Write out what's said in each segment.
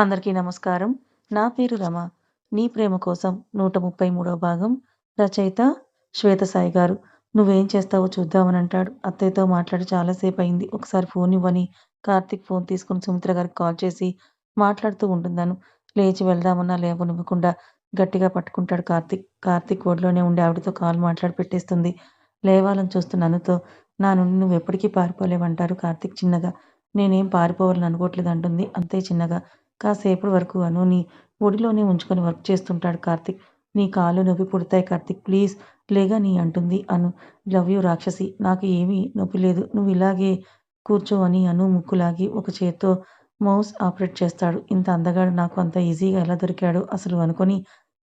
అందరికీ నమస్కారం. నా పేరు రమ. నీ ప్రేమ కోసం 133వ భాగం. రచయిత శ్వేతసాయి గారు. నువ్వేం చేస్తావో చూద్దామనంటాడు. అత్తయ్యతో మాట్లాడి చాలా సేపయింది. ఒకసారి ఫోన్ ఇవ్వని కార్తీక్ ఫోన్ తీసుకుని సుమిత్ర గారికి కాల్ చేసి మాట్లాడుతూ ఉంటున్నాను లేచి వెళ్దామన్నా లేవనివ్వకుండా గట్టిగా పట్టుకుంటాడు కార్తీక్. కార్తిక్ ఒడిలోనే ఉండి ఆవిడతో కాల్ మాట్లాడి పెట్టేస్తుంది. లేవాలని చూస్తున్న అనుతో నా నుండి నువ్వెప్పటికీ పారిపోలేవంటారు కార్తిక్ చిన్నగా. నేనేం పారిపోవాలని అనుకోవట్లేదు అంటుంది అంతే చిన్నగా. కాసేపటి వరకు అనుని ఒడిలోనే ఉంచుకొని వర్క్ చేస్తుంటాడు కార్తిక్ నీ కాళ్ళు నొప్పి పుడతాయి కార్తిక్ ప్లీజ్ లేగా నీ అంటుంది అను. లవ్ యూ రాక్షసి. నాకు ఏమీ నొప్పి లేదు. నువ్వు ఇలాగే కూర్చో అని అను ముక్కు లాగి ఒక చేత్తో మౌస్ ఆపరేట్ చేస్తాడు. ఇంత అందగాడు నాకు అంత ఈజీగా ఎలా దొరికాడో అసలు అనుకొని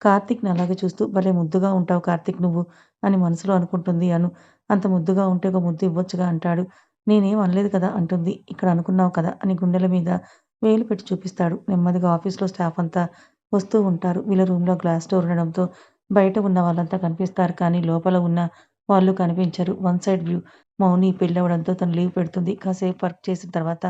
కార్తీక్‌ని అలాగే చూస్తూ భలే ముద్దుగా ఉంటావు కార్తిక్ నువ్వు అని మనసులో అనుకుంటుంది అను. అంత ముద్దుగా ఉంటే ఒక ముద్దు ఇవ్వచ్చుగా అంటాడు. నేనేం అనలేదు కదా అంటుంది. ఇక్కడ అనుకున్నావు కదా అని గుండెల మీద వేలు పెట్టి చూపిస్తాడు. నెమ్మదిగా ఆఫీస్‌లో స్టాఫ్ అంతా వస్తూ ఉంటారు. వీళ్ళ రూమ్‌లో గ్లాస్ డోర్ ఉండడంతో బయట ఉన్న వాళ్ళంతా కనిపిస్తారు కానీ లోపల ఉన్న వాళ్ళు కనిపించరు. One side view. మౌని పెళ్ళవడంతో తను లీవ్ పెడుతుంది. కాసేపు వర్క్ చేసిన తర్వాత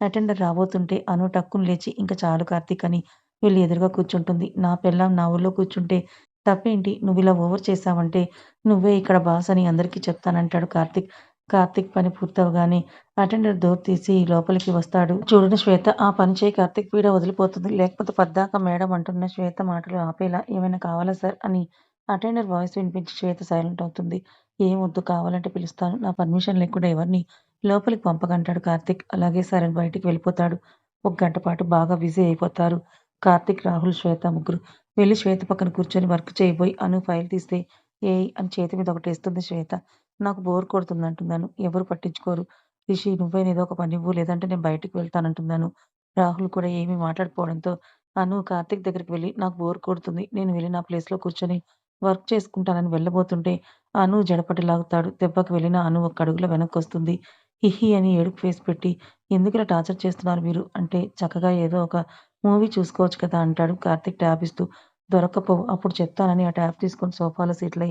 అటెండర్ రాబోతుంటే అను టక్కును లేచి ఇంకా చాలు కార్తీక్ అని వీళ్ళు ఎదురుగా కూర్చుంటుంది. నా పెళ్ళాం నా ఊళ్ళో కూర్చుంటే తప్పేంటి? నువ్వు ఇలా ఓవర్ చేసావంటే నువ్వే ఇక్కడ బాస్ అని అందరికీ చెప్తానంటాడు కార్తీక్. కార్తీక్ పని పూర్తవగానే అటెండర్ డోర్ తీసి లోపలికి వస్తాడు. చూడని శ్వేత ఆ పని చేయి కార్తీక్ పీడ వదిలిపోతుంది. లేకపోతే పద్దాక మేడం అంటున్న శ్వేత మాటలు ఆపేలా ఏమైనా కావాలా సార్ అని అటెండర్ వాయిస్ వినిపించి శ్వేత సైలెంట్ అవుతుంది. ఏం వద్దు కావాలంటే పిలుస్తాను. నా పర్మిషన్ లేకుండా ఎవరిని లోపలికి పంపకంటాడు కార్తీక్. అలాగే సార్ అని బయటికి వెళ్ళిపోతాడు. ఒక గంట పాటు బాగా బిజీ అయిపోతారు. కార్తీక్, రాహుల్, శ్వేత ముగ్గురు. వెళ్ళి శ్వేత పక్కన కూర్చొని వర్క్ చేయబోయి అను ఫైల్ తీస్తే ఏ అని చేతి మీద ఒకటి వేస్తుంది శ్వేత. నాకు బోర్ కొడుతుంది అంటున్నాను. ఎవరు పట్టించుకోరు. రిషి నువ్వే ఏదో ఒక పని ఇవ్వు లేదంటే నేను బయటకు వెళ్తానంటున్నాను. రాహుల్ కూడా ఏమీ మాట్లాడుకోవడంతో అను కార్తిక్ దగ్గరికి వెళ్ళి నాకు బోర్ కొడుతుంది. నేను వెళ్ళి నా ప్లేస్‌లో కూర్చొని వర్క్ చేసుకుంటానని వెళ్ళబోతుంటే అను జడపటి లాగుతాడు. దెబ్బకి వెళ్ళిన అను ఒక అడుగులో వెనక్కొస్తుంది. హిహి అని ఏడుపు ఫేస్ పెట్టి ఎందుకిలా టార్చర్ చేస్తున్నారు మీరు? అంటే చక్కగా ఏదో ఒక మూవీ చూసుకోవచ్చు కదా అంటాడు కార్తిక్ ట్యాబ్ ఇస్తూ. దొరకపోవు అప్పుడు చెప్తానని ఆ ట్యాబ్ తీసుకొని సోఫాలో సీట్లై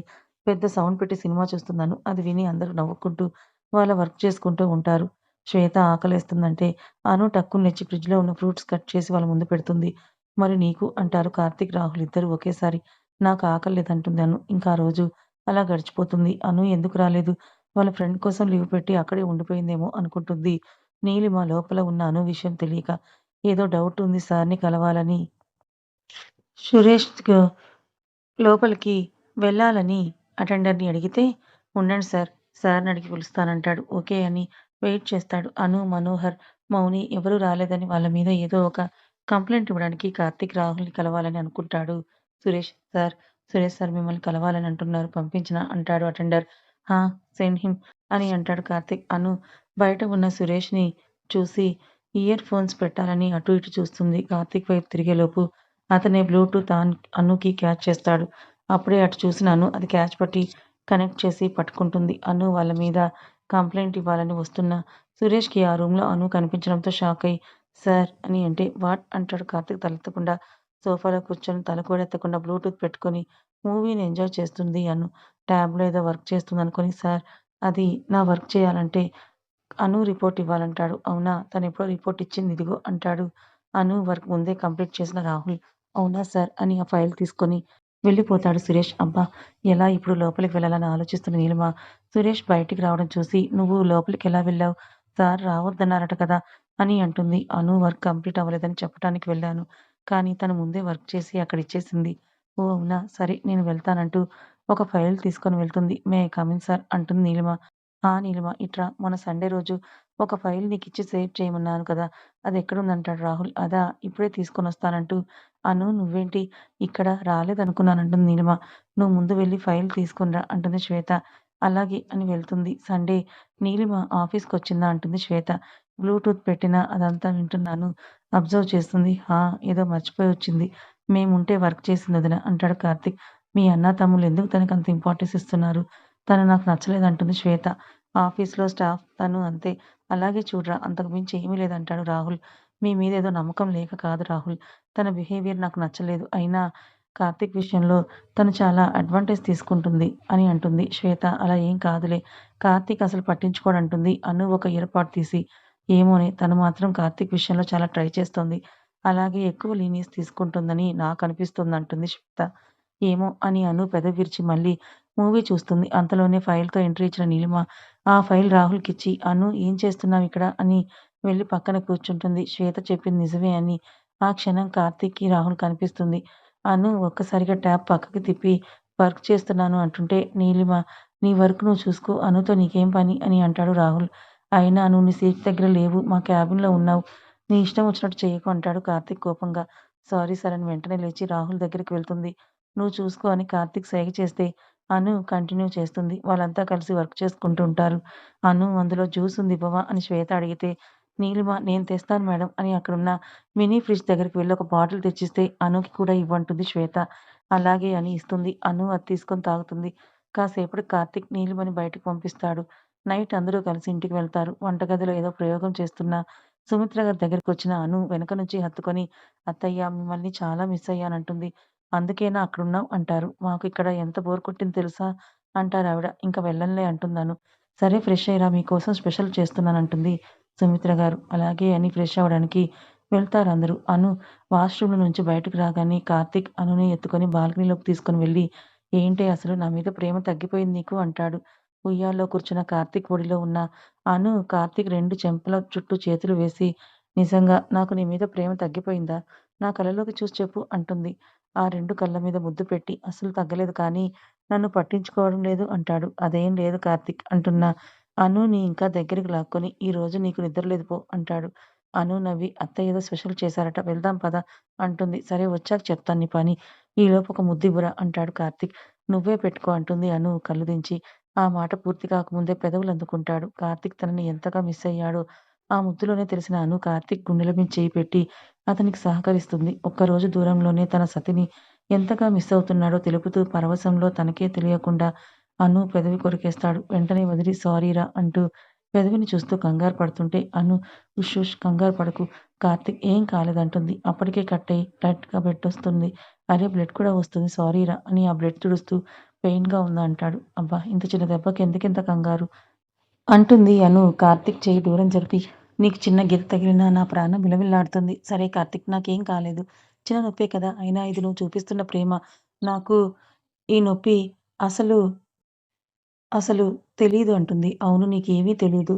పెద్ద సౌండ్ పెట్టి సినిమా చూస్తున్నాను. అది విని అందరూ నవ్వుకుంటూ వాళ్ళ వర్క్ చేసుకుంటూ ఉంటారు. శ్వేత ఆకలేస్తుందంటే అను టక్కుని నెచ్చి ఫ్రిడ్జ్‌లో ఉన్న ఫ్రూట్స్ కట్ చేసి వాళ్ళ ముందు పెడుతుంది. మరి నీకు? అంటారు కార్తీక్, రాహుల్ ఇద్దరూ ఒకేసారి. నాకు ఆకలి లేదంటుంది అను. ఇంకా ఆ రోజు అలా గడిచిపోతుంది. అను ఎందుకు రాలేదు? వాళ్ళ ఫ్రెండ్ కోసం లీవ్ పెట్టి అక్కడే ఉండిపోయిందేమో అనుకుంటుంది. నీలిమ లోపల ఉన్న అను విషయం తెలియక ఏదో డౌట్ ఉంది సార్‌ని కలవాలని సురేష్ లోపలికి వెళ్ళాలని అటెండర్‌ని అడిగితే ఉండండి సార్. సార్‌ని అడిగి పిలుస్తానంటాడు. ఓకే అని వెయిట్ చేస్తాడు. అను, మనోహర్, మౌని ఎవరూ రాలేదని వాళ్ళ మీద ఏదో ఒక కంప్లైంట్ ఇవ్వడానికి కార్తీక్, రాహుల్‌ని కలవాలని అనుకుంటాడు సురేష్. సార్ సురేష్ సార్ మిమ్మల్ని కలవాలని అంటున్నారు పంపించిన అంటాడు అటెండర్. హా! సెండ్ హిమ్ అని అంటాడు కార్తీక్. అను బయట ఉన్న సురేష్‌ని చూసి ఇయర్ ఫోన్స్ పెట్టాలని అటు ఇటు చూస్తుంది. కార్తీక్ వైపు తిరిగేలోపు అతనే బ్లూటూత్ ఆన్ అనుకి క్యాచ్ చేస్తాడు. అప్పుడే అటు చూసినాను అది క్యాచ్ పట్టి కనెక్ట్ చేసి పట్టుకుంటుంది. అను వాళ్ళ మీద కంప్లైంట్ ఇవ్వాలని వస్తున్న సురేష్‌కి ఆ రూమ్‌లో అను కనిపించడంతో షాక్ అయ్యి సార్ అని అంటే వాట్? అంటాడు కార్తీక్ తలెత్తకుండా. సోఫాలో కూర్చొని తల కూడా ఎత్తకుండా బ్లూటూత్ పెట్టుకొని మూవీని ఎంజాయ్ చేస్తుంది అను. ట్యాబ్‌లో ఏదో వర్క్ చేస్తుంది అనుకొని సార్ అది నా వర్క్ చేయాలంటే అను రిపోర్ట్ ఇవ్వాలంటాడు. అవునా? తను ఎప్పుడో రిపోర్ట్ ఇచ్చింది ఇదిగో అంటాడు. అను వర్క్ ముందే కంప్లీట్ చేసిన రాహుల్. అవునా సార్ అని ఆ ఫైల్ తీసుకొని వెళ్ళిపోతాడు సురేష్. అబ్బా! ఎలా ఇప్పుడు లోపలికి వెళ్ళాలని ఆలోచిస్తున్న నీలిమ సురేష్ బయటికి రావడం చూసి నువ్వు లోపలికి ఎలా వెళ్ళావు? సార్ రావద్దన్నారట కదా! అని అంటుంది. అను వర్క్ కంప్లీట్ అవ్వలేదని చెప్పటానికి వెళ్ళాను. కానీ తను ముందే వర్క్ చేసి అక్కడ ఇచ్చేసింది. ఓ అవునా! సరే నేను వెళ్తానంటూ ఒక ఫైల్ తీసుకొని వెళ్తుంది. మే కమింగ్ సార్ అంటుంది నీలిమ. ఆ! నీలిమ ఇట్రా మొన్న సండే రోజు ఒక ఫైల్ నీకిచ్చి సేవ్ చేయమన్నాను కదా! అది ఎక్కడుందంటాడు రాహుల్. అదా! ఇప్పుడే తీసుకొని వస్తానంటూ అను నువ్వేంటి ఇక్కడ రాలేదనుకున్నానంటుంది నీలిమ. నువ్వు ముందు వెళ్ళి ఫైల్ తీసుకునిరా అంటుంది శ్వేత. అలాగే అని వెళ్తుంది. సండే నీలిమ ఆఫీస్‌కొచ్చిందా అంటుంది శ్వేత. బ్లూటూత్ పెట్టినా అదంతా వింటున్నాను అబ్జర్వ్ చేస్తుంది. హా! ఏదో మర్చిపోయి వచ్చింది. మేముంటే వర్క్ చేసింది వదిన అంటాడు కార్తిక్ మీ అన్న తమ్ముళ్ళు ఎందుకు తనకు అంత ఇంపార్టెన్స్ ఇస్తున్నారు? తను నాకు నచ్చలేదు అంటుంది శ్వేత. ఆఫీస్‌లో స్టాఫ్ తను అంతే. అలాగే చూడురా అంతకు మించి ఏమీ లేదంటాడు రాహుల్. మీ మీద ఏదో నమ్మకం లేక కాదు రాహుల్. తన బిహేవియర్ నాకు నచ్చలేదు. అయినా కార్తీక్ విషయంలో తను చాలా అడ్వాంటేజ్ తీసుకుంటుంది అని అంటుంది శ్వేత. అలా ఏం కాదులే. కార్తీక్ అసలు పట్టించుకోడంటుంది. అను ఒక ఏర్పాటు తీసి ఏమోనే తను మాత్రం కార్తీక్ విషయంలో చాలా ట్రై చేస్తోంది. అలాగే ఎక్కువ లీనియస్ తీసుకుంటుందని నాకు అనిపిస్తుంది అంటుంది శ్వేత. ఏమో అని అను పెదవిరిచి మళ్ళీ మూవీ చూస్తుంది. అంతలోనే ఫైల్‌తో ఎంట్రీ ఇచ్చిన నీలిమ ఆ ఫైల్ రాహుల్‌కిచ్చి అను ఏం చేస్తున్నావు ఇక్కడ అని వెళ్ళి పక్కన కూర్చుంటుంది. శ్వేత చెప్పింది నిజమే అని ఆ క్షణం కార్తీక్‌కి రాహుల్ కనిపిస్తుంది. అను ఒక్కసారిగా ట్యాప్ పక్కకి తిప్పి వర్క్ చేస్తున్నాను అంటుంటే నీలిమ నీ వర్క్ నువ్వు చూసుకో అనుతో నీకేం పని అని అంటాడు రాహుల్. అయినా నువ్వు నీ సీట్ దగ్గర లేవు మా క్యాబిన్‌లో ఉన్నావు. నీ ఇష్టం వచ్చినట్టు చేయకు అంటాడు కార్తీక్ కోపంగా. సారీ సార్ అని వెంటనే లేచి రాహుల్ దగ్గరికి వెళ్తుంది. నువ్వు చూసుకో అని కార్తీక్ సైగ చేస్తే అను కంటిన్యూ చేస్తుంది. వాళ్ళంతా కలిసి వర్క్ చేసుకుంటూ ఉంటారు. అను అందులో జ్యూస్ ఉంది బావా అని శ్వేత అడిగితే నీలిమ నేను తెస్తాను మేడం అని అక్కడున్న మినీ ఫ్రిడ్జ్ దగ్గరికి వెళ్ళి ఒక బాటిల్ తెచ్చిస్తే అనుకి కూడా ఇవ్వంటుంది శ్వేత. అలాగే అని ఇస్తుంది. అను అది తీసుకొని తాగుతుంది. కాసేపటి కార్తీక్ నీలిమని బయటకు పంపిస్తాడు. నైట్ అందరూ కలిసి ఇంటికి వెళ్తారు. వంటగదిలో ఏదో ప్రయోగం చేస్తున్న సుమిత్ర గారి దగ్గరికి వచ్చిన అను వెనక నుంచి హత్తుకొని అత్తయ్య మిమ్మల్ని చాలా మిస్ అయ్యానంటుంది. అందుకేనా అక్కడున్నావ్ అంటారు. మాకు ఇక్కడ ఎంత బోర్ కొట్టింది తెలుసా అంటారు ఆవిడ ఇంకా వెళ్ళంలే అంటున్నాను సరే ఫ్రెష్ అయ్యరా మీకోసం స్పెషల్ చేస్తున్నానంటుంది సుమిత్ర గారు. అలాగే అని ఫ్రెష్ అవ్వడానికి వెళ్తారందరూ. అను వాష్‌రూమ్‌లో నుంచి బయటకు రాగానే కార్తీక్ అనుని ఎత్తుకొని బాల్కనీలోకి తీసుకొని వెళ్ళి ఏంటి అసలు నా మీద ప్రేమ తగ్గిపోయింది నీకు అంటాడు. ఉయ్యాల్లో కూర్చున్న కార్తిక్ ఒడిలో ఉన్న అను కార్తీక్ రెండు చెంపల చుట్టూ చేతులు వేసి నిజంగా నాకు నీ మీద ప్రేమ తగ్గిపోయిందా? నా కళ్ళలోకి చూసి చెప్పు అంటుంది. ఆ రెండు కళ్ళ మీద ముద్దు పెట్టి అసలు తగ్గలేదు కానీ నన్ను పట్టించుకోవడం లేదు అంటాడు. అదేం లేదు కార్తిక్ అంటున్న అనుని ఇంకా దగ్గరికి లాక్కొని ఈ రోజు నీకు నిద్రలేదు పో అంటాడు. అను నవ్వి అత్త ఏదో స్పెషల్ చేశారట వెళ్దాం పద అంటుంది. సరే వచ్చాక చెప్తాను నీ పని. ఈలోపు ఒక ముద్దివ్వురా అంటాడు కార్తిక్ నువ్వే పెట్టుకో అంటుంది అను కళ్ళు దించి. ఆ మాట పూర్తి కాకముందే పెదవులు అందుకుంటాడు. కార్తిక్ తనని ఎంతగా మిస్ అయ్యాడో ఆ ముద్దులోనే తెలిసిన అను కార్తిక్ గుండెల మీద చేయి పెట్టి అతనికి సహకరిస్తుంది. ఒక్కరోజు దూరంలోనే తన సతిని ఎంతగా మిస్ అవుతున్నాడో తెలుపుతూ పరవశంలో తనకే తెలియకుండా అను పెదవి కొరికేస్తాడు. వెంటనే వదిలి సారీరా అంటూ పెదవిని చూస్తూ కంగారు పడుతుంటే అను ఉష్ కంగారు పడకు కార్తీక్ ఏం కాలేదంటుంది. అప్పటికే కట్టే టైట్గా బ్లడ్ వస్తుంది అరే బ్లడ్ కూడా వస్తుంది సారీరా అని ఆ బ్లడ్ తుడుస్తూ పెయిన్‌గా ఉందా అంటాడు. అబ్బా ఇంత చిన్న దెబ్బకి ఎందుకింత కంగారు? అంటుంది అను కార్తీక్ చేయి దూరం జరిపి. నీకు చిన్న గీత తగిలినా నా ప్రాణం విలవిల్లాడుతుంది. సరే కార్తీక్ నాకేం కాలేదు. చిన్న నొప్పే కదా! అయినా ఇది నువ్వు చూపిస్తున్న ప్రేమ. నాకు ఈ నొప్పి అసలు అసలు తెలీదు అంటుంది. అవును నీకేమీ తెలీదు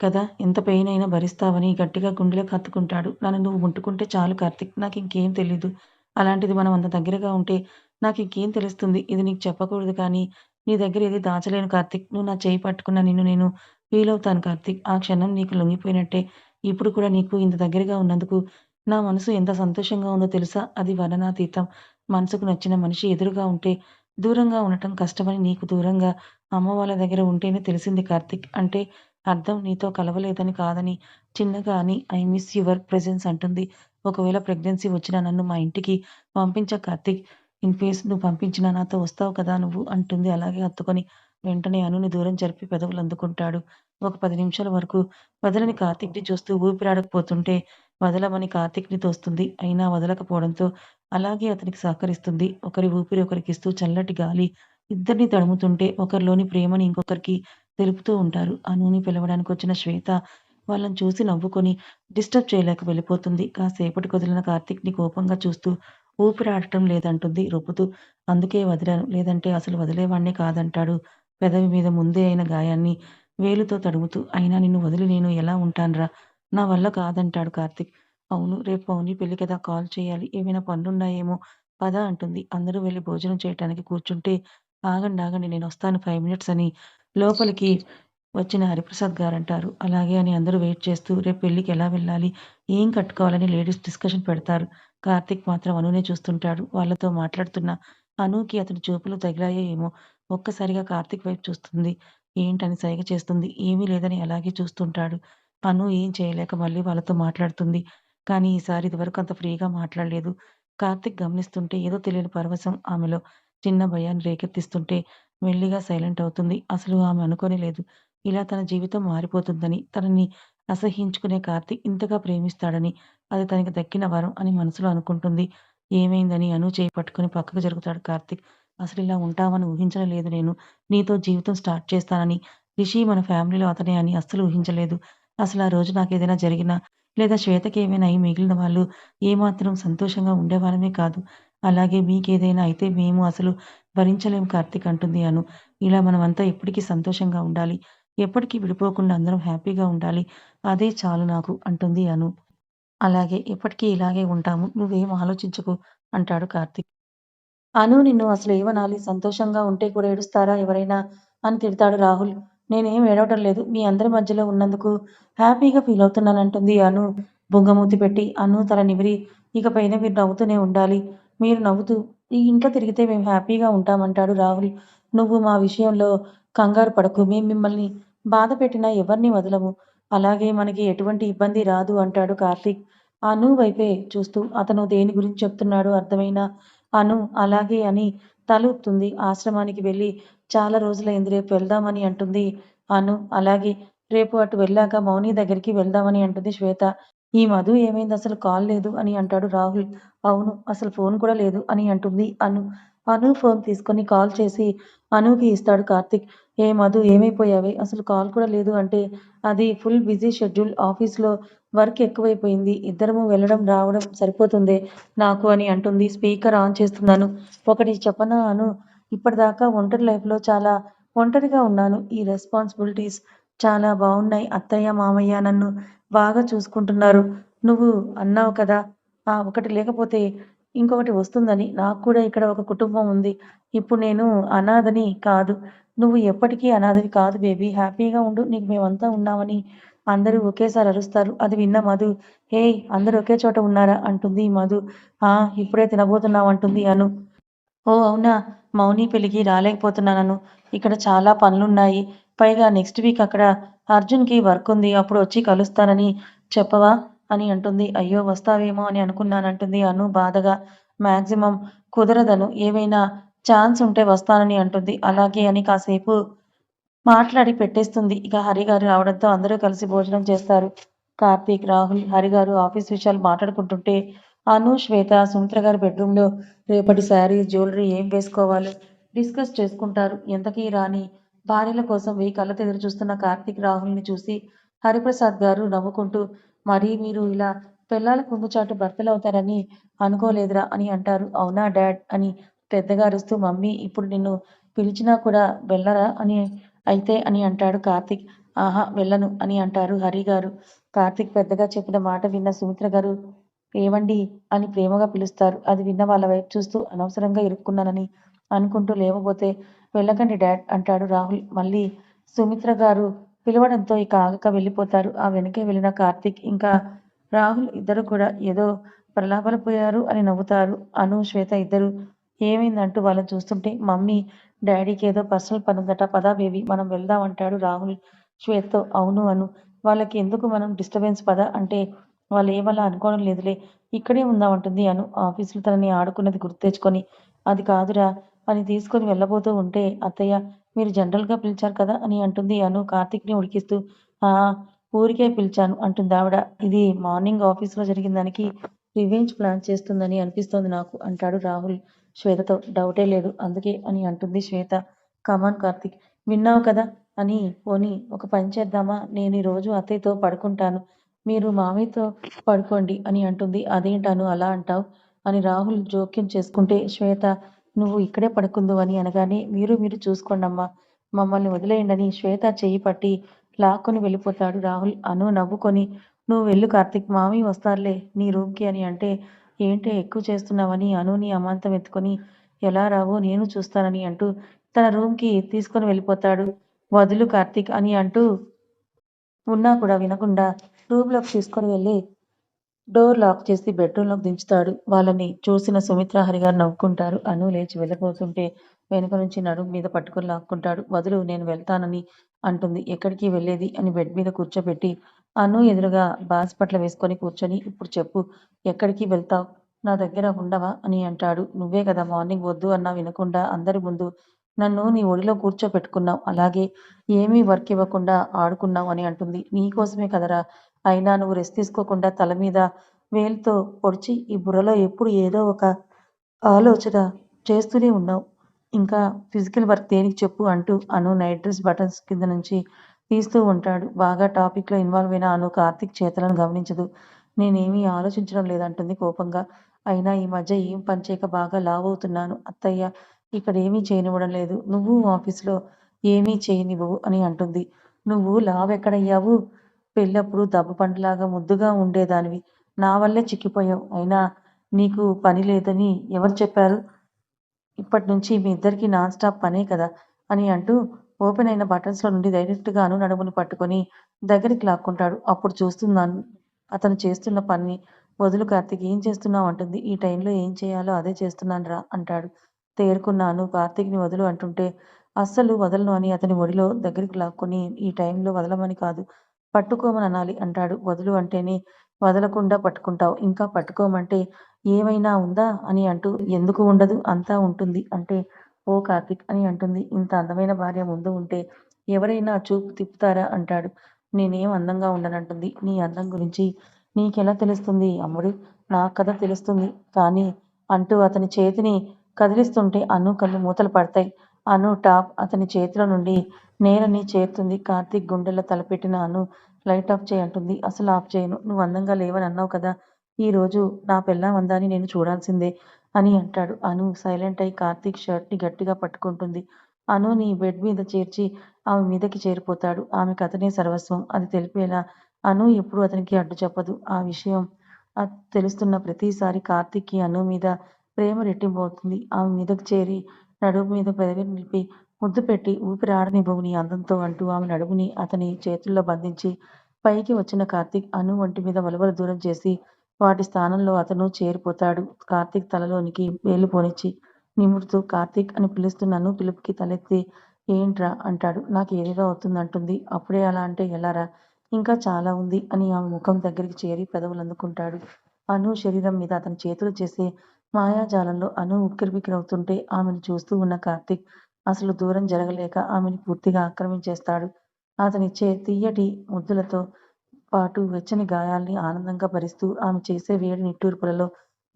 కదా! ఎంత పెయిన్ అయినా భరిస్తావని గట్టిగా గుండెలకు హత్తుకుంటాడు. నన్ను నువ్వు ముట్టుకుంటే చాలు కార్తీక్. నాకింకేం తెలీదు. అలాంటిది మనం అంత దగ్గరగా ఉంటే నాకింకేం తెలుస్తుంది? ఇది నీకు చెప్పకూడదు కానీ నీ దగ్గర ఏదీ దాచలేను కార్తీక్. నువ్వు నా చేయి పట్టుకున్న నిన్ను నేను ఫీలవుతాను కార్తీక్. ఆ క్షణం నీకు లొంగిపోయినట్టే. ఇప్పుడు కూడా నీకు ఇంత దగ్గరగా ఉన్నందుకు నా మనసు ఎంత సంతోషంగా ఉందో తెలుసా? అది వర్ణనాతీతం. మనసుకు నచ్చిన మనిషి ఎదురుగా ఉంటే దూరంగా ఉండటం కష్టమని నీకు దూరంగా అమ్మ వాళ్ళ దగ్గర ఉంటేనే తెలిసింది కార్తిక్ అంటే అర్థం నీతో కలవలేదని కాదని చిన్నగా అని ఐ మిస్ యువర్ ప్రెజెన్స్ అంటుంది. ఒకవేళ ప్రెగ్నెన్సీ వచ్చినా నన్ను మా ఇంటికి పంపించకు కార్తీక్. ఇన్‌కేస్ నువ్వు పంపించినా నాతో వస్తావు కదా నువ్వు అంటుంది అలాగే హత్తుకొని. వెంటనే అనుని దూరం జరిపి పెదవులు అందుకుంటాడు. ఒక పది నిమిషాల వరకు వదలని కార్తీక్‌ని చూస్తూ ఊపిరాడకపోతుంటే వదలమని కార్తీక్‌ని తోస్తుంది. అయినా వదలకపోవడంతో అలాగే అతనికి సహకరిస్తుంది. ఒకరి ఊపిరి ఒకరికిస్తూ చల్లటి గాలి ఇద్దరిని తడుముతుంటే ఒకరిలోని ప్రేమని ఇంకొకరికి తెలుపుతూ ఉంటారు. అనుని పిలవడానికొచ్చిన శ్వేత వాళ్ళని చూసి నవ్వుకొని డిస్టర్బ్ చేయలేక వెళ్ళిపోతుంది. కాసేపటికి వదిలిన కార్తీక్‌ని కోపంగా చూస్తూ ఊపిరాడటం లేదంటుంది రొప్పుతూ అందుకే వదిలాను. లేదంటే అసలు వదిలేవాణ్ణే కాదంటాడు పెదవి మీద ముందే అయిన గాయాన్ని వేలుతో తడుముతూ. అయినా నిన్ను వదిలి నేను ఎలా ఉంటానురా! నా వల్ల కాదంటాడు కార్తిక్ అవును రేపు అవును పెళ్ళి కదా కాల్ చేయాలి ఏమైనా పనులున్నాయేమో పద అంటుంది. అందరూ వెళ్ళి భోజనం చేయటానికి కూర్చుంటే ఆగండి ఆగండి నేనొస్తాను ఫైవ్ మినిట్స్ అని లోపలికి వచ్చిన హరిప్రసాద్ గారంటారు. అలాగే అని అందరూ వెయిట్ చేస్తూ రేపు పెళ్ళికి ఎలా వెళ్ళాలి? ఏం కట్టుకోవాలని లేడీస్ డిస్కషన్ పెడతారు. కార్తిక్ మాత్రం అనునే చూస్తుంటాడు. వాళ్ళతో మాట్లాడుతున్న అనుకి అతని చూపులు తగిలాయో ఏమో ఒక్కసారిగా కార్తీక్ వైపు చూస్తుంది. ఏంటని సైగ చేస్తుంది. ఏమీ లేదని అలాగే చూస్తుంటాడు. అను ఏం చేయలేక మళ్ళీ వాళ్ళతో మాట్లాడుతుంది. కానీ ఈసారి ఇదివరకు అంత ఫ్రీగా మాట్లాడలేదు. కార్తీక్ గమనిస్తుంటే ఏదో తెలియని పరవశం ఆమెలో. చిన్న భయాన్ని రేకెత్తిస్తుంటే మెల్లిగా సైలెంట్ అవుతుంది. అసలు ఆమె అనుకోనే లేదు. ఇలా తన జీవితం మారిపోతుందని, తనని అసహ్యించుకునే కార్తీక్ ఇంతగా ప్రేమిస్తాడని, అది తనకి దక్కిన వరం అని మనసులో అనుకుంటుంది. ఏమైందని అను చేయి పట్టుకుని పక్కకు జరుగుతాడు కార్తీక్. అసలిలా ఉంటావని ఊహించడం లేదు నేను. నీతో జీవితం స్టార్ట్ చేస్తానని, రిషి మన ఫ్యామిలీలో అతనే అని అస్సలు ఊహించలేదు. అసలు ఆ రోజు నాకేదైనా జరిగినా లేదా శ్వేతకి ఏమైనా అయి మిగిలిన వాళ్ళు ఏమాత్రం సంతోషంగా ఉండేవాళ్ళమే కాదు. అలాగే మీకేదైనా అయితే మేము అసలు భరించలేం కార్తీక్ అంటుంది అను. ఇలా మనమంతా ఎప్పటికీ సంతోషంగా ఉండాలి. ఎప్పటికీ విడిపోకుండా అందరం హ్యాపీగా ఉండాలి. అదే చాలు నాకు అంటుంది అను. అలాగే ఎప్పటికీ ఇలాగే ఉంటాము. నువ్వేం ఆలోచించకు అంటాడు కార్తీక్. అను నిన్ను అసలు ఏమనాలి? సంతోషంగా ఉంటే కూడా ఏడుస్తారా ఎవరైనా? అని తిడతాడు రాహుల్. నేనేం ఏడవటం లేదు. మీ అందరి మధ్యలో ఉన్నందుకు హ్యాపీగా ఫీల్ అవుతున్నానంటుంది అను బొంగమూతి పెట్టి. అను తల నిమిరి ఇకపైన మీరు నవ్వుతూనే ఉండాలి. మీరు నవ్వుతూ ఈ ఇంట్లో తిరిగితే మేము హ్యాపీగా ఉంటామంటాడు రాహుల్. నువ్వు మా విషయంలో కంగారు పడకు. మేము మిమ్మల్ని బాధ పెట్టినా ఎవరిని వదలము. అలాగే మనకి ఎటువంటి ఇబ్బంది రాదు అంటాడు కార్తీక్. అను వైపే చూస్తూ అతను దేని గురించి చెప్తున్నాడో అర్థమైనా అను అలాగే అని తలుపుతుంది ఆశ్రమానికి వెళ్ళి చాలా రోజులైంది రేపు వెళ్దామని అంటుంది అను. అలాగే రేపు అటు వెళ్ళాక మౌని దగ్గరికి వెళ్దామని అంటుంది శ్వేత. ఈ మధు ఏమైంది అసలు కాల్ లేదు అని అంటాడు రాహుల్. అవును అసలు ఫోన్ కూడా లేదు అని అంటుంది అను. అను ఫోన్ తీసుకొని కాల్ చేసి అనుకి ఇస్తాడు కార్తిక్ ఏ మధు ఏమైపోయావే? అసలు కాల్ కూడా లేదు అంటే అది ఫుల్ బిజీ షెడ్యూల్ ఆఫీస్‌లో వర్క్ ఎక్కువైపోయింది. ఇద్దరము వెళ్ళడం రావడం సరిపోతుందే నాకు అని అంటుంది. స్పీకర్ ఆన్ చేస్తున్నాను. ఒకటి చెప్పనా అను? ఇప్పటిదాకా ఒంటరి లైఫ్‌లో చాలా ఒంటరిగా ఉన్నాను. ఈ రెస్పాన్సిబిలిటీస్ చాలా బాగున్నాయి అత్తయ్య, మామయ్య నన్ను బాగా చూసుకుంటున్నారు. నువ్వు అన్నావు కదా! ఆ ఒకటి లేకపోతే ఇంకొకటి వస్తుందని. నాకు కూడా ఇక్కడ ఒక కుటుంబం ఉంది. ఇప్పుడు నేను అనాథని కాదు. నువ్వు ఎప్పటికీ అనాథవి కాదు బేబీ. హ్యాపీగా ఉండు. నీకు మేమంతా ఉన్నామని అందరూ ఒకేసారి అరుస్తారు. అది విన్న మధు హేయ్! అందరూ ఒకే చోట ఉన్నారా? అంటుంది మధు. ఆ! ఇప్పుడే తినబోతున్నాం అంటుంది అను. ఓ అవునా? మౌని పెళ్ళికి రాలేకపోతున్నానను. ఇక్కడ చాలా పనులున్నాయి. పైగా నెక్స్ట్ వీక్ అక్కడ అర్జున్‌కి వర్క్ ఉంది. అప్పుడు వచ్చి కలుస్తానని చెప్పవా? అని అంటుంది. అయ్యో! వస్తావేమో అని అనుకున్నానంటుంది అను బాధగా. మాక్సిమం కుదరదను. ఏవైనా ఛాన్స్ ఉంటే వస్తానని అంటుంది. అలాగే అని కాసేపు మాట్లాడి పెట్టేస్తుంది. ఇక హరిగారు రావడంతో అందరూ కలిసి భోజనం చేస్తారు. కార్తీక్, రాహుల్, హరిగారు ఆఫీస్ విషయాలు మాట్లాడుకుంటుంటే అను, శ్వేత, సుమిత్ర గారి బెడ్రూమ్‌లో రేపటి శారీ, జ్యువెలరీ ఏం వేసుకోవాలో డిస్కస్ చేసుకుంటారు. ఎంతకీ రాని భార్యల కోసం వెయ్యి కళ్ళతో ఎదురు చూస్తున్న కార్తీక్, రాహుల్‌ని చూసి హరిప్రసాద్ గారు నవ్వుకుంటూ మరీ మీరు ఇలా పెళ్ళాల భర్తలు అవుతారని అనుకోలేదురా అని అంటారు. అవునా డాడ్ అని పెద్దగా అరుస్తూ మమ్మీ ఇప్పుడు నిన్ను పిలిచినా కూడా వెళ్ళరా అని అయితే అని అంటాడు కార్తిక్ ఆహా! వెళ్ళను అని అంటారు హరి గారు కార్తిక్ పెద్దగా చెప్పిన మాట విన్న సుమిత్ర గారు ఏవండీ అని ప్రేమగా పిలుస్తారు. అది విన్న వాళ్ళ వైపు చూస్తూ అనవసరంగా ఇరుక్కున్నానని అనుకుంటూ లేవబోతే వెళ్ళకండి డాడ్ అంటాడు రాహుల్. మళ్ళీ సుమిత్ర గారు పిలవడంతో ఇక ఆగక వెళ్ళిపోతారు. ఆ వెనకే వెళ్ళిన కార్తీక్ ఇంకా రాహుల్ ఇద్దరు కూడా ఏదో ప్రలాభలపోయారు అని నవ్వుతారు. అను, శ్వేత ఇద్దరు ఏమైందంటూ వాళ్ళని చూస్తుంటే మమ్మీ, డాడీకి ఏదో పర్సనల్ పనుందట పదా బేబీ మనం వెళ్దాం అంటాడు రాహుల్ శ్వేతతో. అవును అను. వాళ్ళకి ఎందుకు మనం డిస్టర్బెన్స్ పద అంటే వాళ్ళు ఏమలా అనుకోవడం లేదులే. ఇక్కడే ఉందాం అంటుంది అను. ఆఫీసులో తనని ఆడుకున్నది గుర్తు తెచ్చుకొని. అది కాదురా అని తీసుకొని వెళ్ళబోతూ ఉంటే అత్తయ్య మీరు జనరల్‌గా పిలిచారు కదా అని అంటుంది అను కార్తిక్ని ఉడికిస్తూ. ఆ! ఊరికే పిలిచాను అంటుంది ఆవిడ ఇది మార్నింగ్ ఆఫీస్లో జరిగిన దానికి రివెంజ్ ప్లాన్ చేస్తుందని అనిపిస్తోంది నాకు అంటాడు రాహుల్ శ్వేతతో. డౌటే లేదు. అందుకే అని అంటుంది శ్వేత. కమాన్ కార్తీక్ విన్నావు కదా అని పోని ఒక పని చేద్దామా? నేను ఈరోజు అత్తయ్యతో పడుకుంటాను. మీరు మామయ్యతో పడుకోండి అని అంటుంది. అదేంటను అలా అంటావ్? అని రాహుల్ జోక్యం చేసుకుంటే శ్వేత నువ్వు ఇక్కడే పడుకుందు అని అనగానే మీరు మీరు చూసుకోండమ్మా. మమ్మల్ని వదిలేయండని శ్వేత చేయి పట్టి లాక్కొని వెళ్ళిపోతాడు రాహుల్. అను నవ్వుకొని నువ్వు వెళ్ళు కార్తిక్ మామీ వస్తారులే నీ రూమ్‌కి అని అంటే ఏంటే ఎక్కువ చేస్తున్నావని అనుని అమాంతం ఎత్తుకొని ఎలా రావో నేను చూస్తానని అంటూ తన రూమ్‌కి తీసుకొని వెళ్ళిపోతాడు. వదులు కార్తీక్ అని అంటూ ఉన్నా కూడా వినకుండా రూమ్‌లోకి తీసుకొని వెళ్ళి డోర్ లాక్ చేసి బెడ్రూమ్‌లోకి దించుతాడు. వాళ్ళని చూసిన సుమిత్ర, హరిగారు నవ్వుకుంటారు. అను లేచి వెళ్ళబోతుంటే వెనుక నుంచి నడుము మీద పట్టుకుని లాక్కుంటాడు. వదులు నేను వెళ్తానని అంటుంది. ఎక్కడికి వెళ్ళేది అని బెడ్ మీద కూర్చోబెట్టి అను ఎదురుగా బాసిపట్ల వేసుకొని కూర్చొని ఇప్పుడు చెప్పు ఎక్కడికి వెళ్తావు నా దగ్గర ఉండవా? అని అంటాడు. నువ్వే కదా మార్నింగ్ వద్దు అన్నా వినకుండా అందరి ముందు నన్ను నీ ఒడిలో కూర్చోపెట్టుకున్నావు అలాగే ఏమీ వర్క్ ఇవ్వకుండా ఆడుకున్నావు అని అంటుంది. నీకోసమే కదరా! అయినా నువ్వు రెస్ట్ తీసుకోకుండా తల మీద వేలుతో పొడిచి ఈ బుర్రలో ఎప్పుడు ఏదో ఒక ఆలోచన చేస్తూనే ఉన్నావు ఇంకా ఫిజికల్ వర్క్ దేనికి చెప్పు అంటూ అను నైట్ డ్రెస్ బటన్స్ కింద నుంచి తీస్తూ ఉంటాడు. బాగా టాపిక్‌లో ఇన్వాల్వ్ అయిన అను కార్తిక్ చేతలను గమనించదు. నేనేమీ ఆలోచించడం లేదంటుంది కోపంగా. అయినా ఈ మధ్య ఏం పనిచేయక బాగా లావవుతున్నాను. అత్తయ్య ఇక్కడేమీ చేయనివ్వడం లేదు. నువ్వు ఆఫీస్లో ఏమీ చేయనివ్వవు అని అంటుంది. నువ్వు లావెక్కడయ్యావు? పెళ్ళప్పుడు దబ్బపండులాగా ముద్దుగా ఉండేదానివి. నా వల్లే చిక్కిపోయావు. అయినా నీకు పని లేదని ఎవరు చెప్పారు? ఇప్పట్నుంచి మీ ఇద్దరికీ నాన్ స్టాప్ పనే కదా! అని అంటూ ఓపెన్ అయిన బటన్స్‌లో నుండి డైరెక్ట్‌గా అను నడుముని పట్టుకొని దగ్గరికి లాక్కుంటాడు. అప్పుడు చూస్తున్నాను అతను చేస్తున్న పని వదులు కార్తీక్ ఏం చేస్తున్నావు అంటుంది. ఈ టైంలో ఏం చేయాలో అదే చేస్తున్నాను రా అంటాడు. తేరుకున్నాను కార్తీక్‌ని వదులు అంటుంటే అస్సలు వదలను అని అతని ఒడిలో దగ్గరికి లాక్కొని ఈ టైంలో వదలమని కాదు పట్టుకోమని అనాలి అంటాడు. వదులు అంటేనే వదలకుండా పట్టుకుంటావు. ఇంకా పట్టుకోమంటే ఏమైనా ఉందా? అని అంటూ ఎందుకు ఉండదు? అంతా ఉంటుంది అంటే ఓ కార్తిక్ అని అంటుంది. ఇంత అందమైన భార్య ముందు ఉంటే ఎవరైనా చూపు తిప్పుతారా? అంటాడు. నేనేం అందంగా ఉండనంటుంది. నీ అందం గురించి నీకెలా తెలుస్తుంది అమ్ముడు? నాకు కథ తెలుస్తుంది. కానీ అంటూ అతని చేతిని కదిలిస్తుంటే అను కళ్ళు మూతలు పడతాయి. అను టాప్ అతని చేతిలో నుండి నేలని చేరుతుంది. కార్తీక్ గుండెల్లో తలపెట్టిన అను లైట్ ఆఫ్ చేయంటుంది అంటుంది. అసలు ఆఫ్ చేయను. నువ్వు అందంగా లేవని అన్నావు కదా! ఈ రోజు నా పెళ్ళాం అందాన్ని నేను చూడాల్సిందే అని అంటాడు. అను సైలెంట్ అయి కార్తీక్ షర్ట్‌ని గట్టిగా పట్టుకుంటుంది. అనుని బెడ్ మీద చేర్చి ఆమె మీదకి చేరిపోతాడు. ఆమెకి అతనే సర్వస్వం. అది తెలిపేలా అను ఎప్పుడూ అతనికి అడ్డు చెప్పదు. ఆ విషయం తెలుస్తున్న ప్రతిసారీ కార్తీక్‌కి అను మీద ప్రేమ రెట్టింపవుతుంది. ఆమె మీదకు చేరి నడుము మీద పెదవి నిలిపి ముద్దు పెట్టి ఊపిరి ఆడనివ్వవు నీ అందంతో అంటూ ఆమె నడుముని అతని చేతుల్లో బంధించి పైకి వచ్చిన కార్తీక్ అను ఒంటి మీద వలవలు దూరం చేసి వాటి స్థానంలో అతను చేరిపోతాడు. కార్తీక్ తలలోనికి వేలు పోనిచ్చి నిమురుతూ కార్తీక్ అని పిలుస్తున్నాను పిలుపుకి తలెత్తి ఏంట్రా అంటాడు. నాకు ఏదిగా అవుతుంది అవుతుందంటుంది. అప్పుడే అలా అంటే ఎలారా? ఇంకా చాలా ఉంది అని ఆమె ముఖం దగ్గరికి చేరి పెదవులు అందుకుంటాడు అను శరీరం మీద అతని చేతులు చేసే మాయాజాలంలో అను ఉక్కిరిబిక్కిరవుతుంటే ఆమెను చూస్తూ ఉన్న కార్తీక్ అసలు దూరం జరగలేక ఆమెని పూర్తిగా ఆక్రమించేస్తాడు. అతనిచ్చే తియ్యటి ముద్దులతో పాటు వెచ్చని గాయాల్ని ఆనందంగా భరిస్తూ ఆమె చేసే వేడి నిట్టూర్పులలో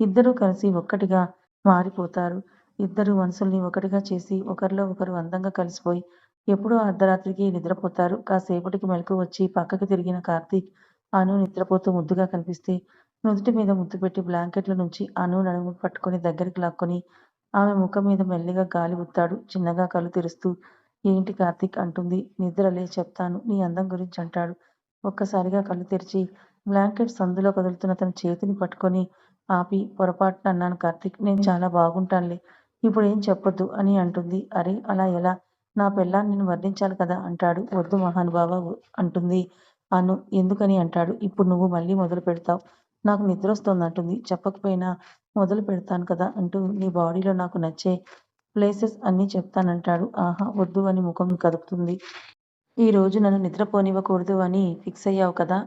ఇద్దరూ కలిసి ఒక్కటిగా మారిపోతారు. ఇద్దరు మనసుల్ని ఒకటిగా చేసి ఒకరిలో ఒకరు అందంగా కలిసిపోయి ఎప్పుడో అర్ధరాత్రికి నిద్రపోతారు. కాసేపటికి మెలకు వచ్చి పక్కకి తిరిగిన కార్తీక్ అను నిద్రపోతూ ముద్దుగా కనిపిస్తే నుదుటి మీద ముద్దు పెట్టి బ్లాంకెట్ల నుంచి అను నడుము పట్టుకొని దగ్గరికి లాక్కొని ఆమె ముఖం మీద మెల్లిగా గాలి ఊత్తాడు. చిన్నగా కళ్ళు తెరుస్తూ ఏంటి కార్తీక్ అంటుంది. నిద్రలే చెప్తాను నీ అందం గురించి అంటాడు. ఒక్కసారిగా కళ్ళు తెరిచి బ్లాంకెట్ సందులో కదులుతున్న తన చేతిని పట్టుకొని ఆపి పొరపాటున అన్నాను కార్తీక్. నేను చాలా బాగుంటానులే. ఇప్పుడు ఏం చెప్పొద్దు అని అంటుంది. అరే అలా ఎలా? నా పెళ్ళాన్ని నేను వర్ణించాలి కదా అంటాడు. వద్దు మహానుభావ అంటుంది అను. ఎందుకని అంటాడు. ఇప్పుడు నువ్వు మళ్ళీ మొదలు పెడతావు నాకు నిద్ర వస్తుంది అంటుంది చెప్పకపోయినా మొదలు పెడతాను కదా అంటూ నీ బాడీలో నాకు నచ్చే ప్లేసెస్ అన్నీ చెప్తానంటాడు. ఆహా! వద్దు అని ముఖం కదుపుతుంది. ఈ రోజు నన్ను నిద్రపోనివ్వకూడదు అని ఫిక్స్ అయ్యావు కదా!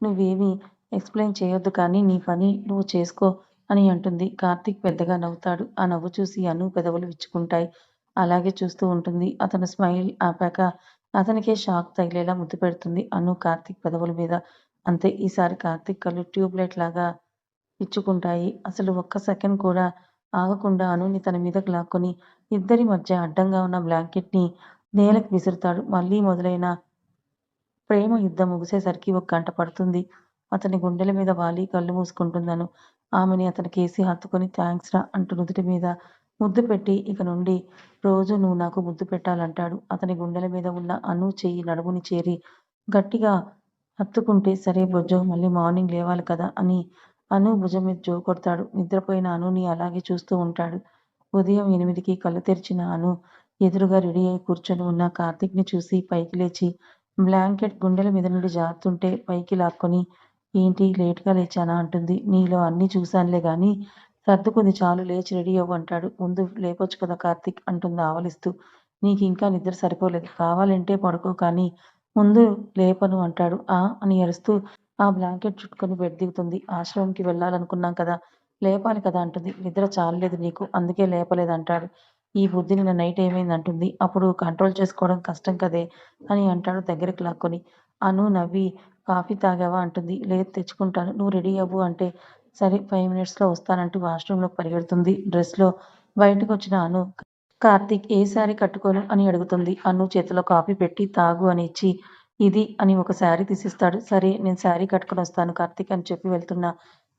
నువ్వేమీ ఎక్స్‌ప్లెయిన్ చేయొద్దు కానీ నీ పని నువ్వు చేసుకో అని అంటుంది. కార్తీక్ పెద్దగా నవ్వుతాడు. ఆ నవ్వు చూసి అను పెదవులు విచ్చుకుంటాయి. అలాగే చూస్తూ ఉంటుంది. అతను స్మైల్ ఆపాక అతనికే షాక్ తగిలేలా ముద్దు పెడుతుంది అను కార్తీక్ పెదవుల మీద. అంతే ఈసారి కార్తీక్ కళ్ళు ట్యూబ్ లైట్ లాగా ఇచ్చుకుంటాయి అసలు ఒక్క సెకండ్ కూడా ఆగకుండా అనుని తన మీదకు లాక్కొని ఇద్దరి మధ్య అడ్డంగా ఉన్న బ్లాంకెట్‌ని నేలకు విసురుతాడు. మళ్ళీ మొదలైన ప్రేమ యుద్ధం ముగిసేసరికి ఒక గంట పడుతుంది. అతని గుండెల మీద వాలి కళ్ళు మూసుకుంటున్నాను ఆమెని అతని కేసి హత్తుకొని థ్యాంక్స్ రా అంటూ నుదుటి మీద ముద్దు పెట్టి ఇక నుండి రోజు నువ్వు నాకు ముద్దు పెట్టాలంటాడు. అతని గుండెల మీద ఉన్న అను చెయ్యి నడుముని చేరి గట్టిగా హత్తుకుంటే సరే బొజ్జో మళ్ళీ మార్నింగ్ లేవాలి కదా అని అను భుజం మీద జో కొడతాడు. నిద్రపోయిన అనుని అలాగే చూస్తూ ఉంటాడు. ఉదయం ఎనిమిదికి కళ్ళు తెరిచిన అను ఎదురుగా రెడీ అయి కూర్చొని ఉన్న కార్తీక్‌ని చూసి పైకి లేచి బ్లాంకెట్ గుండెల మీద నుండి జారుతుంటే పైకి లాక్కొని ఏంటి లేట్‌గా లేచానా అంటుంది. నీలో అన్నీ చూశానులే గానీ సర్దుకుంది చాలు లేచి రెడీ అవ్వు అంటాడు. ముందు లేపొచ్చు కదా కార్తీక్ అంటుంది ఆవలిస్తూ. నీకు ఇంకా నిద్ర సరిపోలేదు. కావాలంటే పడుకో కానీ ముందు లేపను అంటాడు. ఆ అని అరుస్తూ ఆ బ్లాంకెట్ చుట్టుకొని బెడ్ దిగుతుంది. ఆశ్రమంకి వెళ్ళాలనుకున్నాం కదా! లేపాలి కదా అంటుంది. నిద్ర చాలలేదు నీకు. అందుకే లేపలేదంటాడు. ఈ బుద్ధి నిన్న నైట్ ఏమైంది అంటుంది. అప్పుడు కంట్రోల్ చేసుకోవడం కష్టం కదే అని అంటాడు దగ్గరికి లాక్కొని. అను నవ్వి కాఫీ తాగావా అంటుంది. లేదు తెచ్చుకుంటాను. నువ్వు రెడీ అవ్వు అంటే సరే ఫైవ్ మినిట్స్‌లో వస్తానంటూ వాష్‌రూమ్‌లోకి పరిగెడుతుంది. డ్రెస్‌లో బయటకొచ్చిన అను కార్తీక్ ఏ శారీ కట్టుకోను అని అడుగుతుంది అను చేతిలో కాఫీ పెట్టి తాగు అని ఇచ్చి ఇది అని ఒక శారీ తీసిస్తాడు. సరే నేను శారీ కట్టుకొని వస్తాను. కార్తీక్ అని చెప్పి వెళ్తున్నా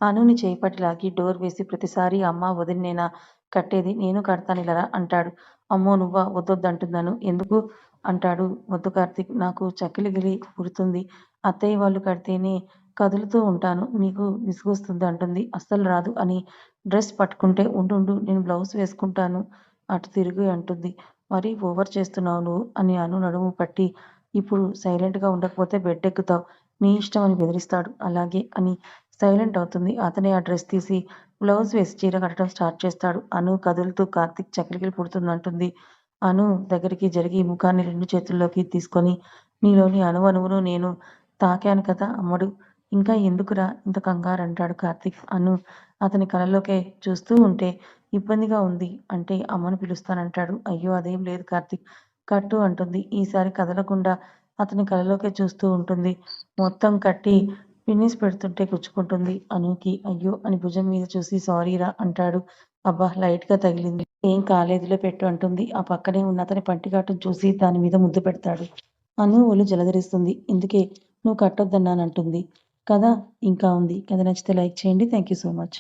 అనుని చేపట్టి లాగి డోర్ వేసి ప్రతిసారి అమ్మ వదిలినేనా కట్టేది నేను కడతాను ఇలా అంటాడు. అమ్మో నువ్వా? వద్దొద్దంటున్నాను ఎందుకు? అంటాడు. వద్దు కార్తీక్ నాకు చక్కిలిగిలి పుడుతుంది అత్తయ్య వాళ్ళు కడితేనే కదులుతూ ఉంటాను. నీకు విసుగొస్తుంది అంటుంది. అస్సలు రాదు అని డ్రెస్ పట్టుకుంటే ఉండు నేను బ్లౌజ్ వేసుకుంటాను. అటు తిరిగి అంటుంది. మరీ ఓవర్ చేస్తున్నావు నువ్వు అని అను నడుము పట్టి ఇప్పుడు సైలెంట్గా ఉండకపోతే బెడ్ ఎక్కుతావు నీ ఇష్టం అని బెదిరిస్తాడు. అలాగే అని సైలెంట్ అవుతుంది. అతనే ఆ డ్రెస్ తీసి బ్లౌజ్ వేసి చీర కట్టడం స్టార్ట్ చేస్తాడు. అను కదులుతూ కార్తిక్ చక్రికిలు పుడుతుంది అంటుంది అను దగ్గరికి జరిగి ముఖాన్ని రెండు చేతుల్లోకి తీసుకొని నీలోని అణువణువును నేను తాకాను కదా అమ్మడు ఇంకా ఎందుకురా ఇంత కంగారు అంటాడు కార్తిక్. అను అతని కళలోకే చూస్తూ ఉంటే ఇబ్బందిగా ఉంది అంటే అమ్మను పిలుస్తానంటాడు. అయ్యో అదేం లేదు కార్తిక్. కట్టు అంటుంది. ఈసారి కదలకుండా అతని కళలోకే చూస్తూ ఉంటుంది. మొత్తం కట్టి పిన్నిస్ పెడుతుంటే గుచ్చుకుంటుంది. అనుకి అయ్యో అని భుజం మీద చూసి సారీరా అంటాడు. అబ్బా లైట్గా తగిలింది. ఏం కాలేదులే పెట్టు అంటుంది. ఆ పక్కనే ఉన్న అతని పంటిఘాటును చూసి దాని మీద ముద్దు పెడతాడు. అను ఒళ్ళు జలధరిస్తుంది. ఇందుకే నువ్వు కట్టొద్దన్నానంటుంది. కదా ఇంకా ఉంది. కథ నచ్చితే లైక్ చేయండి. Thank you so much.